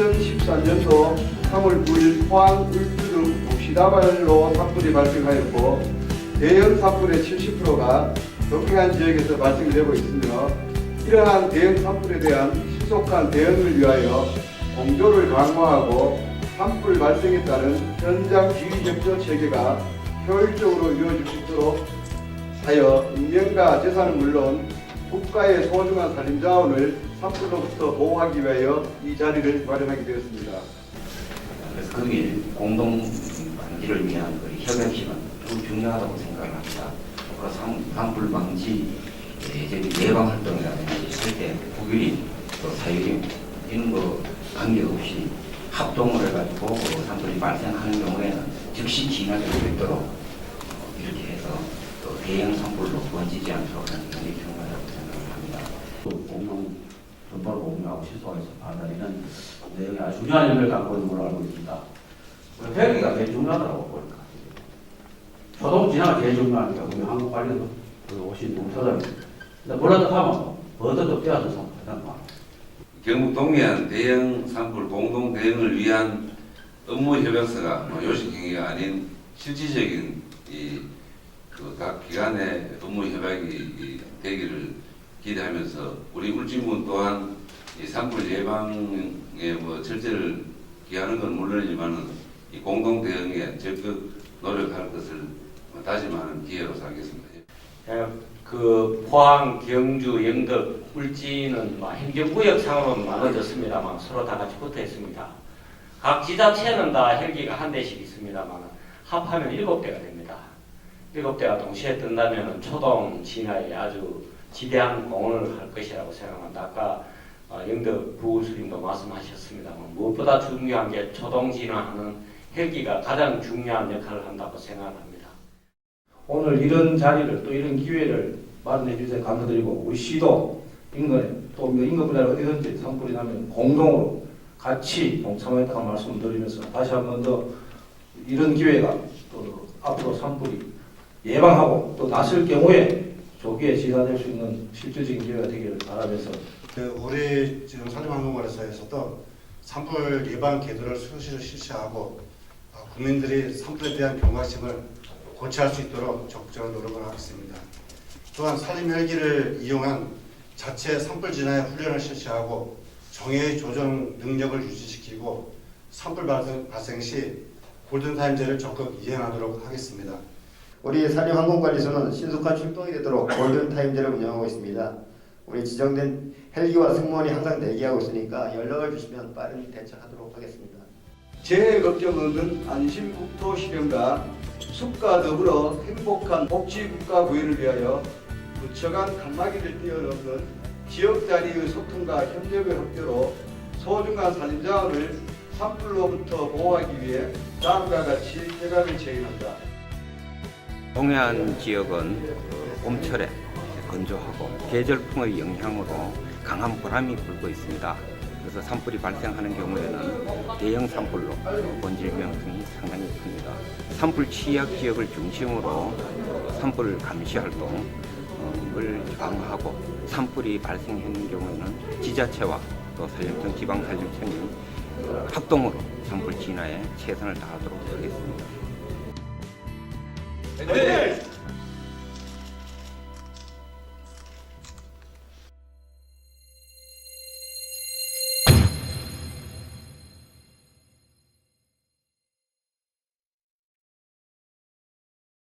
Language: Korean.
2013년도 3월 9일 포항, 울주 등 도시다발로 산불이 발생하였고 대형 산불의 70%가 dok해한 지역에서 발생되고 있으며 이러한 대형 산불에 대한 신속한 대응을 위하여 공조를 강화하고 산불 발생에 따른 현장 지휘 접촉 체계가 효율적으로 이루어질 수 있도록 하여 인명과 재산은 물론 국가의 소중한 산림자원을 산불로부터 보호하기 위하여 이 자리를 마련하게 되었습니다. 그래서 금일 공동 방지를 위한 그 협약식은 매우 중요하다고 생각을 합니다. 앞으로 산- 산불 방지 예, 저기 예방 활동이라든지 할때 국유리 또 사유림 이런 거 관계없이 합동을 해가지고 그 산불이 발생하는 경우에는 즉시 진화될 수 있도록 어, 이렇게 해서 또 대형 산불로 번지지 않도록 하는 게 중요하다고 생각을 합니다. 공동 전파를 공유하고 시소에서 받아내는 내용이 아주 중요한 의미를 갖고 있는 걸로 알고 있습니다. 헬기가 제일 중요하다고 보니까. 초동 진화가 제일 중요하니까 우리 한국 관련 그 오신 농사장이 근데 몰라도 하면 버터도 떼어서 상관 경북 동해안 대형 산불 공동 대응을 위한 업무 협약서가 뭐 요식행위가 아닌 실질적인 이그각 기관의 업무 협약이 이 되기를 기대하면서 우리 울진군 또한 이 산불 예방에 뭐 철저를 기하는 건 물론이지만은 이 공동 대응에 적극 노력할 것을 다짐하는 기회로 삼겠습니다. 예, 그 포항, 경주, 영덕, 울진은 뭐 행정구역상으로는 나눠졌습니다만 서로 다 같이 붙어 있습니다. 각 지자체는 다 헬기가 한 대씩 있습니다만 합하면 일곱 대가 됩니다. 일곱 대가 동시에 뜬다면 초동 진화에 아주 지대한 공헌을 할 것이라고 생각합니다. 아까 어, 영덕 부울수님도 말씀하셨습니다만 무엇보다 중요한 게 초동 진화하는 헬기가 가장 중요한 역할을 한다고 생각합니다. 오늘 이런 자리를 또 이런 기회를 마련해 주셔서 감사드리고 우리 시도 인근에 또 인근 분야 어디든지 산불이 나면 공동으로 같이 동참하겠다고 말씀드리면서 다시 한 번 더 이런 기회가 또 앞으로 산불이 예방하고 또 났을 경우에 조기에 진화될 수 있는 실질적인 기회가 되기를 바라면서 그 우리 지금 산림환경관리사에서도 산불 예방 계도를 수시로 실시하고 어, 국민들이 산불에 대한 경각심을 고취할 수 있도록 적극적인 노력을 하겠습니다. 또한 산림 헬기를 이용한 자체 산불 진화의 훈련을 실시하고 정해의 조정 능력을 유지시키고 산불 발생 시 골든타임제를 적극 이행하도록 하겠습니다. 우리 산림환공관리소는 신속한 출동이 되도록 골든타임제를 운영하고 있습니다. 우리 지정된 헬기와 승무원이 항상 대기하고 있으니까 연락을 주시면 빠른 대처하도록 하겠습니다. 재해 걱정 없는 안심 국토 실현과 숲과 더불어 행복한 복지 국가 구현을 위하여 부처 간 칸막이를 뛰어넘는 지역 단위의 소통과 협력의 확대로 소중한 산림자원을 산불로부터 보호하기 위해 다음과 같이 협약을 체결한다. 동해안 지역은 그 봄철에 건조하고 계절풍의 영향으로 강한 바람이 불고 있습니다. 그래서 산불이 발생하는 경우에는 대형 산불로 번질 위험성이 상당히 큽니다. 산불 취약 지역을 중심으로 산불 감시 활동을 강화하고 산불이 발생하는 경우에는 지자체와 또 산림청, 지방산림청이 합동으로 산불 진화에 최선을 다하도록 하겠습니다. Yeah.